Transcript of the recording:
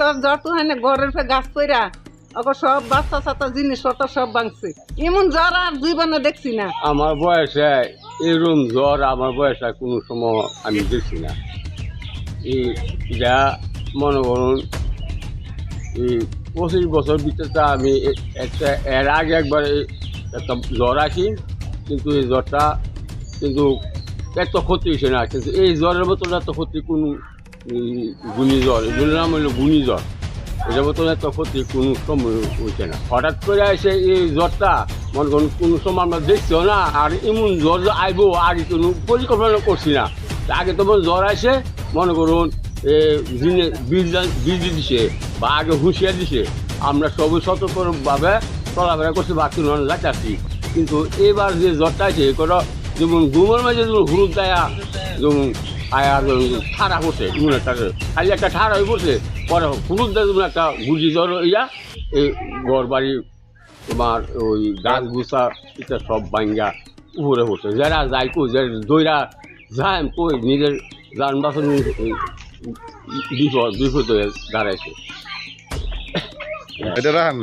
তোর জ্বর তো হয় ঘরের ফে গাছ কইরা ওকে সব বাচ্চা চাচ্চা জিনিসপত্র সব ভাঙছে। এমন জ্বর আর জীবনে দেখছি না। আমার বয়সে এরকম জ্বর আমার বয়সে কোনো সময় আমি দেখছি না। এই যা মনে করুন, এই পঁচিশ বছর ভিতরে আমি একটা, এর আগে একবার একটা জ্বর আছি কিন্তু এই জ্বরটা কিন্তু এত ক্ষতি হয়েছে না। কিন্তু এই জ্বরের মতন এত ক্ষতি কোনো জ্বর এগুলোর নাম হলো এটার মতন এত ক্ষতি কোনো সময় হয়েছে না। হঠাৎ করে এসে এই জ্বরটা, মনে করুন, কোনো সময় আমরা দেখছিও না, আর এমন জ্বর আইবো আগে কোনো পরিকল্পনা করছি না। আগে তো জ্বর আসে, মনে করুন, এ দিনে বীজ দিছে, বা আগে হুঁশিয়ার দিছে। আমরা সবই সতর্কভাবে চলাফেরা করছি বা কোনো যাচ্ছি কিন্তু এবার যে জ্বরটা আছে কোনো যেমন ঘুমের মাঝে যেমন হুরুদ দেয়া, যেমন যেমন ঠাড়া করছে এমন একটা খালি একটা ঠাড়া হয়ে পড়ছে পরে হুরুদ দেয় একটা গুজি জ্বর ইয়া, এই ঘর বাড়ি তোমার ওই গাছ গুছা, এটা সব ভাঙ্গা উপরে পড়ছে যারা যায় কই, যে দইরা যায় কই, নিজের যান বাসন বিপদ বিপদ দাঁড়াইছে। এটা রাখান